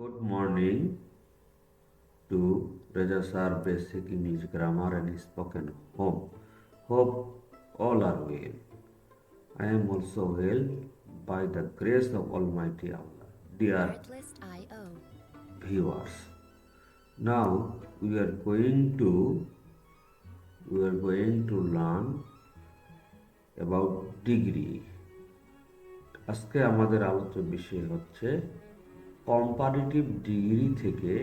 Good morning to Raja Sir Basic English Grammar and Spoken Home. Hope all are well. I am also well by the grace of Almighty Allah. Dear Artlist.io. viewers, now we are going to we are going to learn about degree. আজকে আমাদের আলোচ্য বিষয় হচ্ছে comparative degree থেকে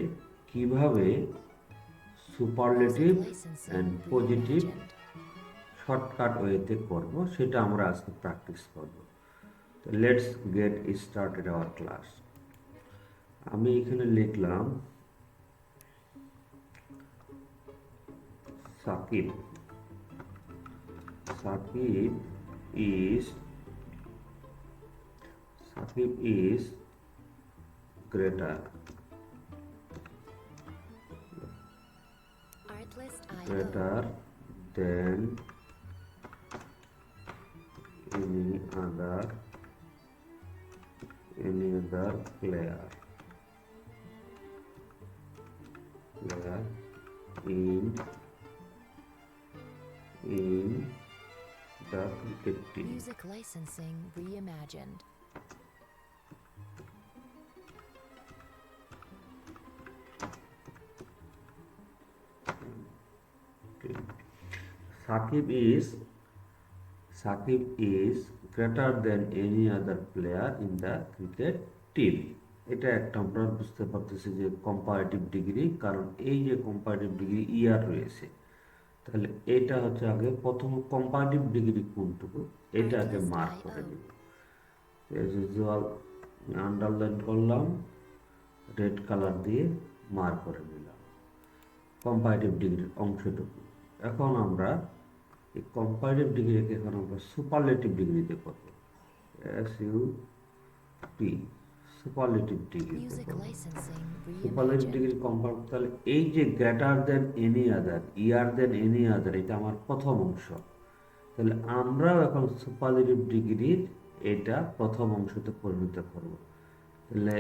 কীভাবে superlative and positive shortcut ওয়েতে করব, সেটা আমরা আজকে প্র্যাকটিস করব। তো let's get started our class আমি এখানে লিখলাম, Sakib Sakib is Sakib is greater greater than any other any other player player in in the cricket team. Music licensing reimagined. Sakib is Sakib is greater than any other player in the cricket team. এটা একটা আমরা বুঝতে পারতেছি যে comparative degree কারণ এই যে comparative degree ইয়ার রয়েছে তাহলে এটা হচ্ছে আগে প্রথম কম্পারেটিভ ডিগ্রি কোনটুকু? এটা আগে মার্ক করে নিব এজ ইউজুয়াল আন্ডারলাইন করলাম রেড কালার দিয়ে মার্ক করে নিলাম। কম্পারেটিভ ডিগ্রির অংশটুকু। এখন আমরা এই কম্পারেটিভ ডিগ্রিকে এখন আমরা সুপারলেটিভ ডিগ্রিতে করব S U P superlative licensing superlative. Degree compare তাহলে এই যে greater than any other year than any other এটা আমার প্রথম অংশ। তাহলে আমরাও এখন সুপারলেটিভ ডিগ্রির এটা প্রথম অংশতে পরিণত করব। তাহলে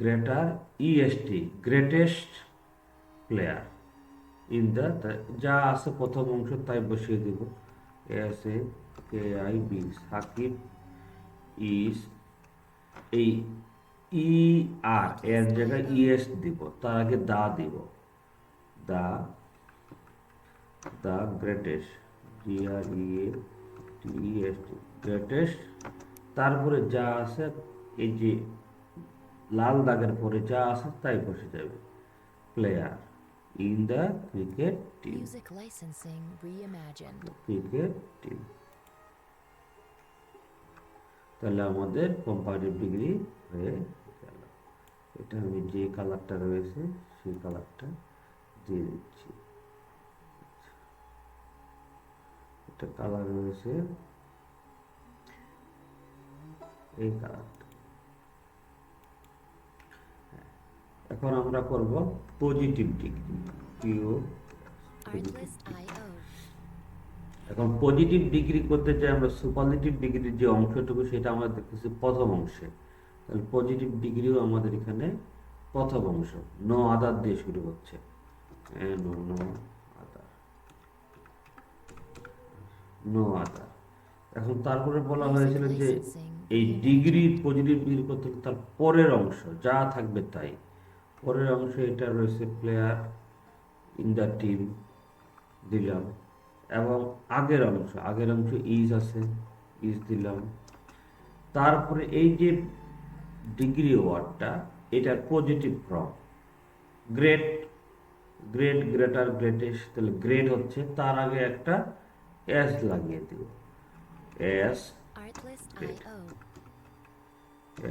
greater EST greatest player in the যা আছে প্রথম অংশ তাই বসিয়ে দেব। A K I B Sakib is এই ই আর এর জায়গায় ইএস দিব, তার আগে দা দিব। The the greatest G R E A T S greatest. তারপরে যা আছে, এই যে লাল দাগের পরে যা আছে তাই বসে যাবে player in the cricket team Music licensing reimagined. Cricket team তাহলে আমাদের কম্পারেটিভ ডিগ্রি হয়ে গেল। এটা আমি যে কালারটা রয়েছে সেই কালারটা দিয়ে দিচ্ছি। এটা কালার রয়েছে এই কালারটা এখন আমরা করব পজিটিভ ডিগ্রি পিও এখন পজিটিভ ডিগ্রি করতে চাই আমরা সুপারলেটিভ ডিগ্রির যে অংশটুকু, সেটা আমরা দেখতেছি প্রথম অংশে। তাহলে পজিটিভ ডিগ্রিও আমাদের এখানে প্রথম অংশ। নো আদার দিয়ে শুরু হচ্ছে। No no other no other এখন তারপরে বলা হয়েছিল যে এই ডিগ্রি পজিটিভ ডিগ্রি করতে তার পরের অংশ, যা থাকবে তাই। পরের অংশে এটা রয়েছে প্লেয়ার ইন দ্য টিম দিলাম। এবং আগের অংশ আগের অংশ ইজ আছে ইজ দিলাম। তারপরে এই যে ডিগ্রি ওয়ার্ডটা এটার positive form great great greater greatest তাহলে গ্রেট হচ্ছে তার আগে একটা এস লাগিয়ে দিব। S Artlist.io.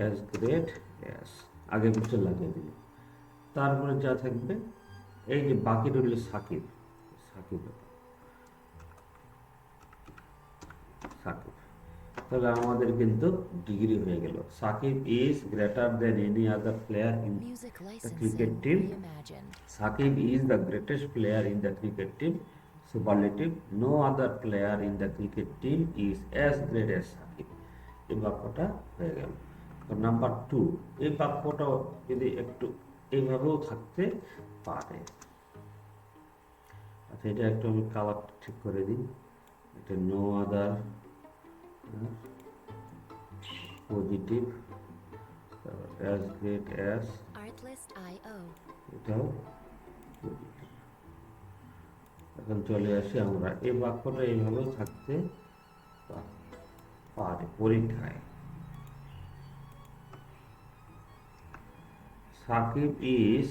S great as আগে কিছু লাগিয়ে দিল তারপরে যা থাকবে এই যে বাকি রইল সাকিব। সাকিব তাহলে আমাদের কিন্তু ডিগ্রি হয়ে গেল। Shakib is greater than any other player in the cricket team Shakib is the greatest player in the cricket team superlative no other player in the cricket team is as great as Shakib. এই বাক্যটা হয়ে গেল। Number two এই বাক্যটা যদি একটু এইভাবেও থাকতে পারে আচ্ছা এটা একটু আমি কালার ঠিক করে দিই এটা no other positive as great as. এটাও। এখন চলে আসি আমরা এই বাক্যটা এইভাবেও থাকতে পারে পরীক্ষায় Shakib is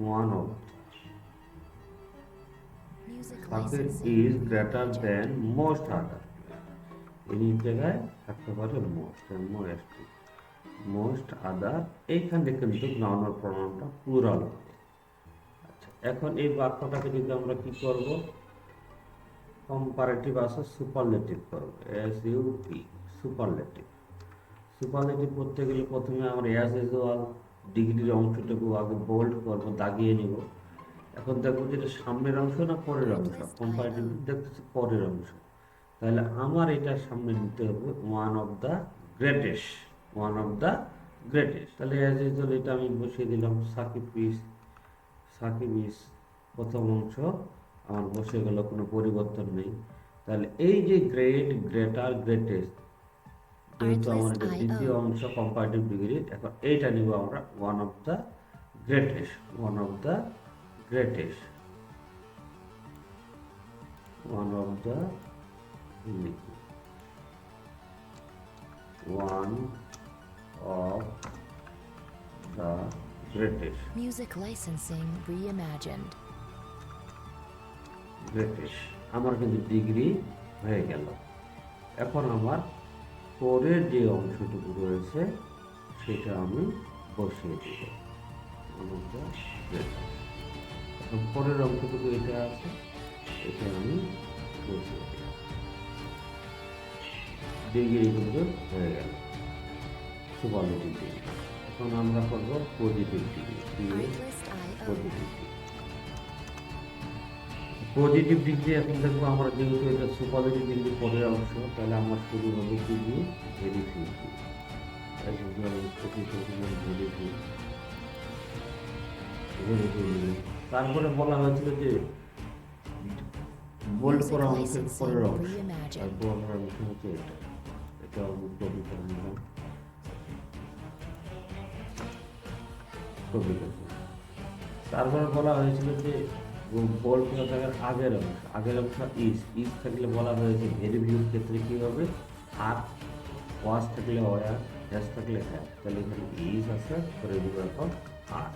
one licensing is greater reimagined. Than most other এই জায়গায় থাকতে পারে মোস্ট মোস্ট মোস্ট আদার এইখানে কিন্তু নাউনার প্রণামটা প্লুরাল আচ্ছা এখন এই বাক্যটাকে যদি আমরা কি করব? কম্পারেটিভ আছে সুপারলেটিভ করব। S U P superlative superlative করতে গেলে প্রথমে আমরা অ্যাজ ইউজুয়াল ডিগ্রির অংশটুকু আগে বোল্ড করব দাগিয়ে নিব। এখন দেখব যে এটা সামনের অংশ না পরের অংশ? কম্পারেটিভ দেখতেছি পরের অংশ। তাহলে আমার এটা সামনে নিতে হবে one of the greatest one of the greatest তাহলে অ্যাজ ইউজুয়াল এটা আমি বসিয়ে দিলাম সাকিব পিস সাকিব ইস প্রথম অংশ। আমার বসে গেল কোনো পরিবর্তন নেই। তাহলে এই যে গ্রেট গ্রেটার গ্রেটেস্ট যেহেতু আমার এটা দ্বিতীয় অংশ কম্পারেটিভ ডিগ্রি এখন এইটা নিব আমরা one of the greatest one of the greatest one of the one of the greatest Music licensing reimagined. British আমার কিন্তু ডিগ্রি হয়ে গেল। এখন আমার পরের যে অংশটুকু রয়েছে সেটা আমি বসিয়ে দেব। এখন পরের অংশটুকু এটা আছে এটা আমি বসিয়ে দিলাম ডিগ্রি কিন্তু হয়ে গেল। সুপারলেটিভ ডিগ্রি এখন আমরা করব পজিটিভ ডিগ্রি. পজিটিভ পজিটিভ দিক দিয়ে এখন দেখব আমরা যেহেতু এটা সুপারলেটিভ ডিগ্রি পরের অংশ তাহলে আমার শুরু হবে কি দিয়ে ফিউ তারপরে বলা হয়েছিল যে বোল্ড করা অংশের পরের অংশ। বোল্ড করা অংশ হচ্ছে এটা এটা কপি করে নিলাম। কপি তারপরে বলা হয়েছিল যে বোল্ড করা থাকার আগের অংশ আগের অংশ ইস ইস থাকলে বলা হয়েছে ভেরি ভিউর ক্ষেত্রে কী হবে? আর ওয়াস থাকলে ওয়ার হ্যাস থাকলে হ্যাঁ তাহলে এখানে ইস আছে দিব এখন আর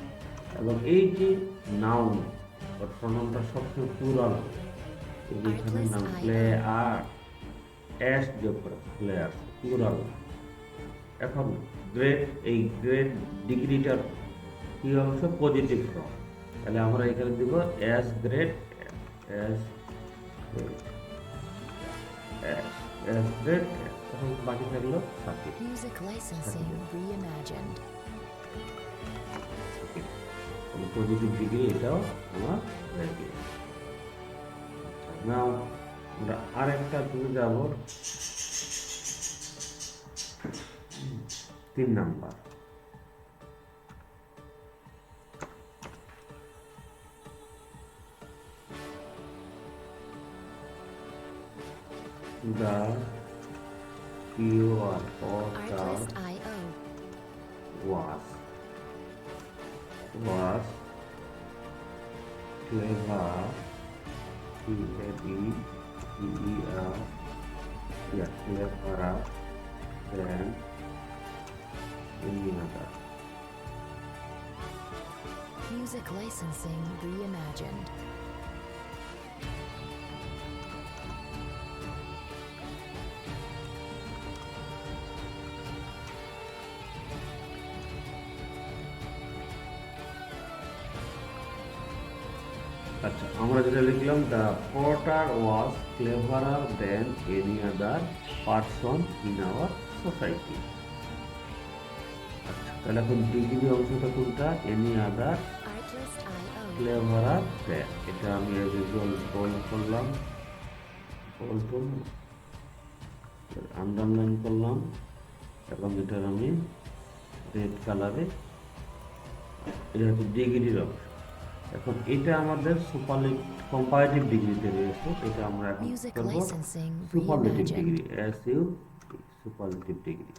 এবং এই যে নাউন প্রণামটা সবসময় প্লুরাল হবে এই যে এখানে নাম প্লে আর অ্যাস যোগ করে প্লেয়ার প্লুরাল এখন গ্রেড এই গ্রেড ডিগ্রিটার কি অংশ? পজিটিভ ফর্ম তাহলে আমরা এখানে দিব as grade as as grade এখন বাকি থাকল সাকিব পজিটিভ ডিগ্রি এটাও আমার হয়ে নাও আমরা আরেকটা দিকে যাব। তিন number. The QR Artlist.io. was was clever C L E C E R yeah cleverer than any other Music licensing reimagined. লিখলাম the potter was cleverer than any other person in our society আচ্ছা তাহলে এখন degree অংশটা কোনটা? Any other. Cleverer than এটা আমি as usual bold করলাম। Bold underline করলাম। এবং এটার আমি রেড কালারে এটা হচ্ছে ডিগ্রির অংশ এখন এটা আমাদের সুপারলেট কম্পারেটিভ ডিগ্রিতে রয়েছে এটা আমরা এখন করব superlative degree S U superlative degree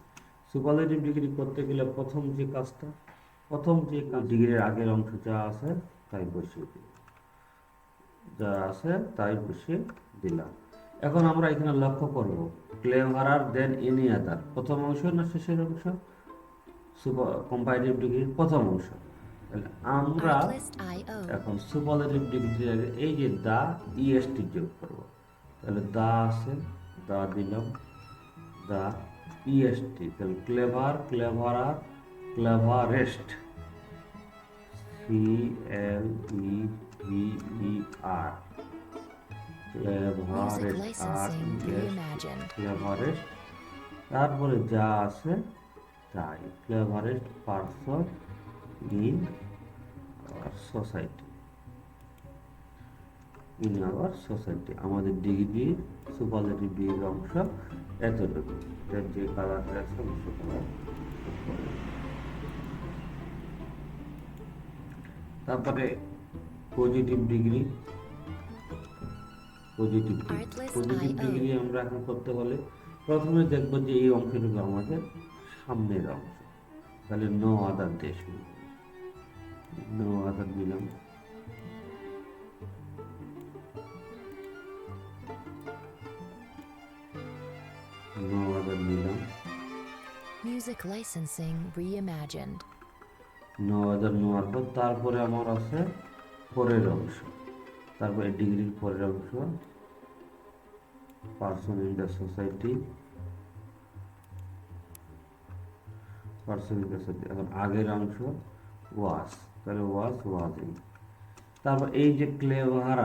superlative degree করতে গেলে প্রথম যে কাজটা প্রথম যে ডিগ্রির আগের অংশ যা আছে তাই বসিয়ে দিই যা আছে তাই বসিয়ে দিলাম। এখন আমরা এখানে লক্ষ্য করব ক্লেভারার দেন এনি আদার প্রথম অংশ না শেষের অংশ? সুপার কম্পারেটিভ ডিগ্রির প্রথম অংশ। আমরা এখন সুপারলেটিভ ডিগ্রির আগে এই যে দা ইএসটি যোগ করব। তাহলে দা আছে দা দিলাম দা ইএসটি তাহলে clever cleverer cleverest C L E V E R cleverest আর ক্লেভারেস্ট তারপরে যা আছে তাই। Cleverest person in society in our society আমাদের ডিগ্রি সুপারলেটিভ ডিগ্রির অংশ এতটুকু। এটার যে কালারটা আছে অংশ কালার তারপরে positive degree positive degree positive degree আমরা এখন করতে হলে প্রথমে দেখব যে এই অংশটুকু আমাদের সামনের অংশ। তাহলে নো আদার দেশ নো আদার দিলাম নো আদার দিলাম Music licensing reimagined. No other নেওয়ার পর তারপরে আমার আছে পরের অংশ। তারপরে ডিগ্রির পরের অংশ। Person in the society person in the society এখন আগের অংশ ওয়াস তাহলে ওয়াজিং তারপর এই যে ক্লেভার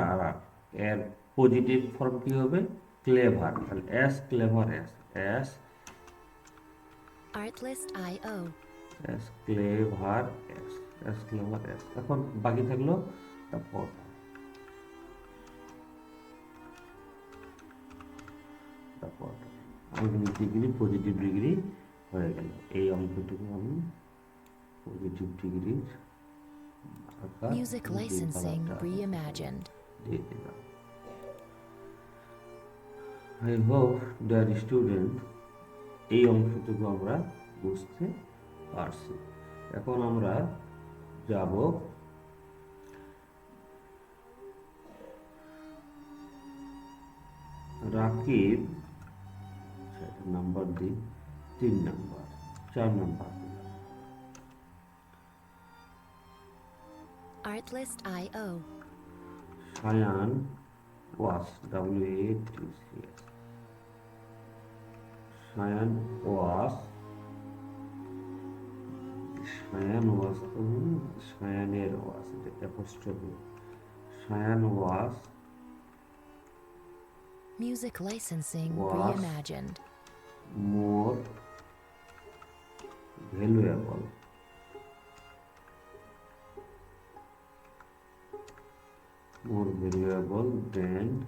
এর পজিটিভ ফর্ম কি হবে? ক্লেভার। তাহলে as clever as as Artlist.io. As clever as as clever as এখন বাকি থাকল তারপর ডিগ্রি পজিটিভ ডিগ্রি হয়ে গেল। এই অঙ্কটুকু আমি পজিটিভ ডিগ্রির Music licensing reimagined. দিয়ে দিলাম আই হোপ স্টুডেন্ট এই অংশটুকু আমরা বুঝতে পারছি এখন আমরা যাব রাকিব নাম্বার দিই তিন নাম্বার চার number Artlist.io. Was W A T C S Sayan was Sayan was তো সায়ানের ওয়াস এটা apostrophe Sayan was Music licensing Was. reimagined. More valuable more variable than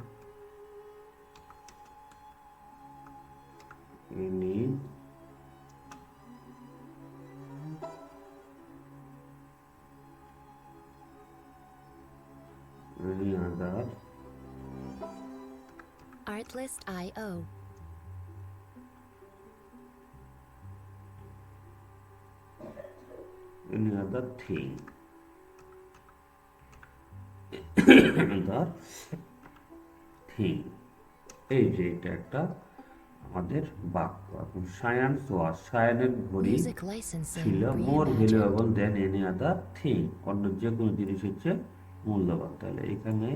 any any other Artlist.io. any other thing other thing এই যে এটা একটা আমাদের বাক্য। এখন সায়ান্স ওয়াজ সায়ানের ঘড়ি ছিল more valuable than any other thing অন্য যে কোনো জিনিস হচ্ছে মূল্যবান। তাহলে এখানে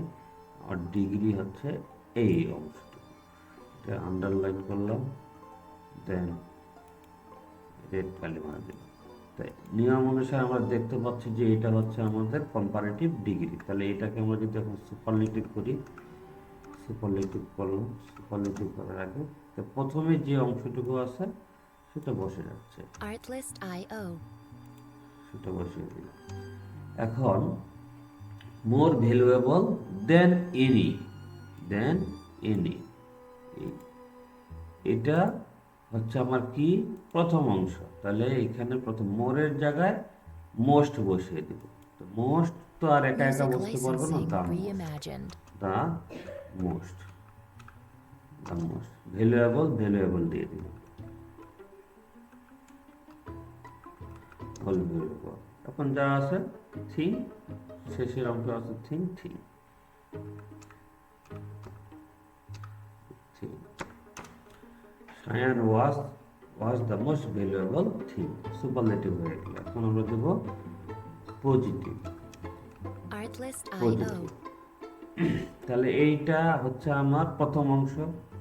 আর ডিগ্রি হচ্ছে এই অংশটুকু। এটা আন্ডারলাইন করলাম দেন রেড কালিমা দিলাম। তাই নিয়ম অনুসারে আমরা দেখতে পাচ্ছি যে এটা হচ্ছে আমাদের কম্পারেটিভ ডিগ্রি তাহলে এটাকে আমরা যদি এখন সুপারলেটিভ করি সুপারলেটিভ করলাম সুপারলেটিভ করার আগে তো প্রথমে যে অংশটুকু আছে সেটা বসে যাচ্ছে. সেটা বসিয়ে দিলাম। এখন more valuable than any than any এটা হচ্ছে আমার কি? প্রথম অংশ। তাহলে এখানে প্রথম মোরের জায়গায় মোস্ট বসিয়ে দিব। তো মোস্ট তো আর একা একা বসতে পারব না the the most. The most. Valuable valuable দিয়ে দিব অল ভ্যালুয়েবল এখন যা আছে থিং শেষের অংশ আছে thing thing thing Sayan was was the most valuable thing superlative হয়ে গেল। এখন আমরা দেব পজিটিভ. তাহলে এইটা হচ্ছে আমার প্রথম অংশ।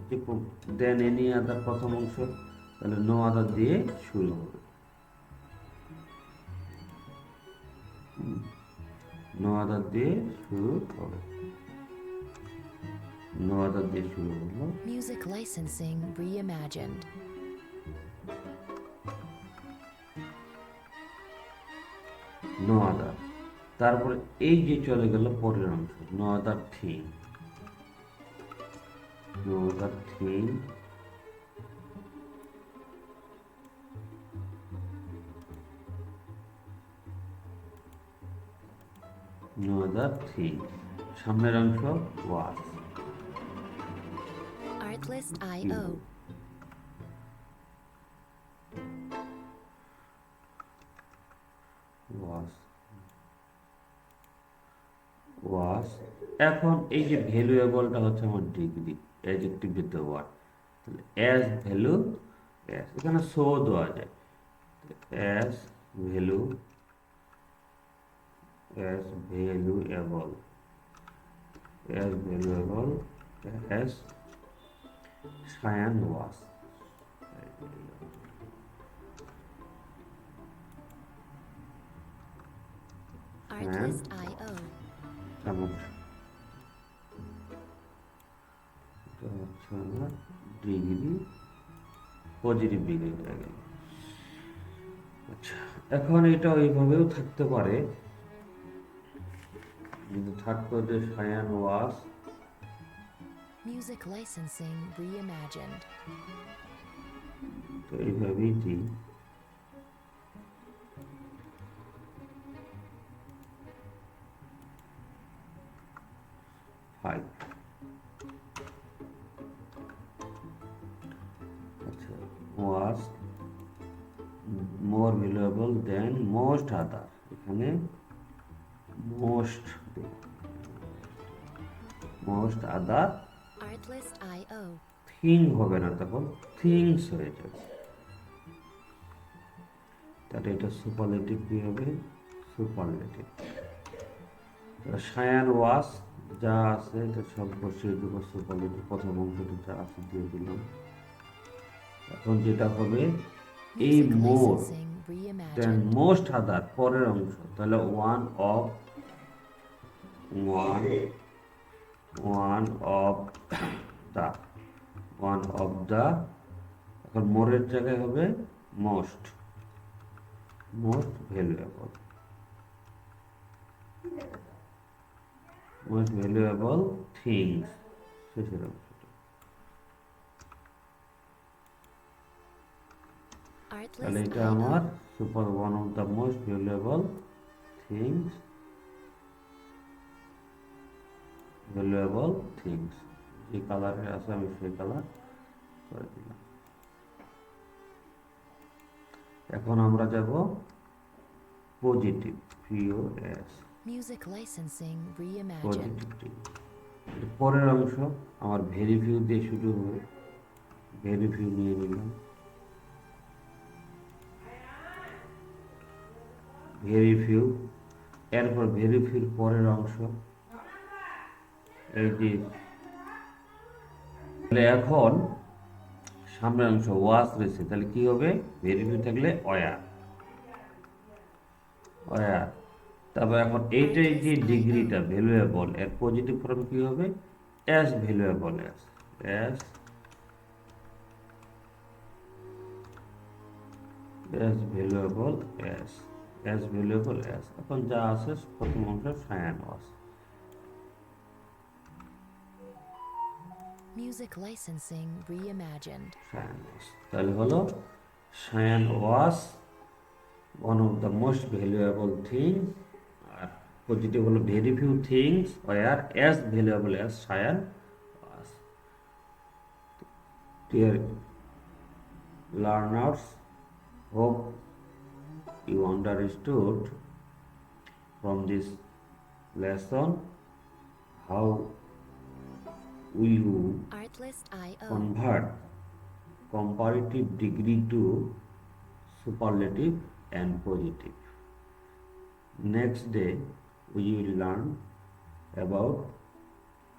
যে দেন এনি আদার প্রথম অংশ। তাহলে নো আদার দিয়ে শুরু হবে। নো আদার দিয়ে শুরু হবে। নো আদার দিয়ে শুরু হলো। Music licensing reimagined. No other তারপরে এই যে চলে গেল পরের অংশ no other thing no other thing no other thing সামনের অংশ ওয়াস Artlist.io. এখন এই যে ভ্যালুয়েবলটা হচ্ছে আমার degree adjective with the word তাহলে অ্যাজ ভ্যালু অ্যাজ এখানে শো দেওয়া যায় as value as valuable as valuable as Sayan was Artlist.io. কেমন এটা হচ্ছে আমার ডিগ্রি পজিটিভ ডিগ্রি হয়ে গেল আচ্ছা এখন এটা ওইভাবেও থাকতে পারে। কিন্তু থাকতো যে সায়ান ওয়াস Music licensing reimagined. তো এইভাবেই দিই five more valuable than most other এখানে মোস্ট আদার Artlist.io. থিং হবে না তখন থিংস হয়ে যাবে। তাহলে এটা সুপারলেটিভ কি হবে? সুপারলেটিভ সায়ান ওয়াস যা আছে এটা সব বসিয়ে দেবো সুপারলেটিভ প্রথম অংশটা যা আছে দিয়ে দিলাম। এখন যেটা হবে এই মোর reimagined. মোস্ট আদার পরের অংশ তাহলে one of one one of the one of the এখন মোরের জায়গায় হবে most most valuable most valuable things শেষের অংশটা তাহলে এটা আমার super one of the most valuable things valuable things যে কালারে আছে আমি সেই কালার করে দিলাম। এখন আমরা যাব positive PO S Music licensing reimagined. Positive পরের অংশ আমার ভেরি ফিউ দিয়ে শুরু হবে। ভেরি ফিউ নিয়ে নিলাম। ভেরি ফিউ, এরপর ভেরি ফিউর পরের অংশ। এই যে, তাহলে এখন সামনের অংশ ওয়াস রয়েছে, তাহলে কি হবে? ভেরি ফিউ থাকলে অয়া। অয়া। তারপর এখন এইটাই যে ডিগ্রিটা, ভ্যালুয়েবল, এর পজিটিভ ফর্ম কি হবে? As valuable as as as valuable as as valuable as এখন যা আছে প্রথম অংশ Sayan was Music licensing reimagined. Sayan ওয়াস তাহলে হলো Sayan was one of the most valuable thing R positive হলো very few things were as valuable as Sayan was dear learners hope you understood from this lesson how will you convert comparative degree to superlative and positive. Next day, we will learn about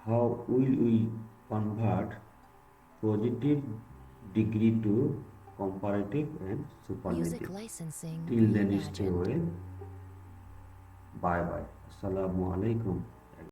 how will we convert positive degree to comparative and Music superlative. licensing Till then, stay well. Bye bye. Assalamu alaikum.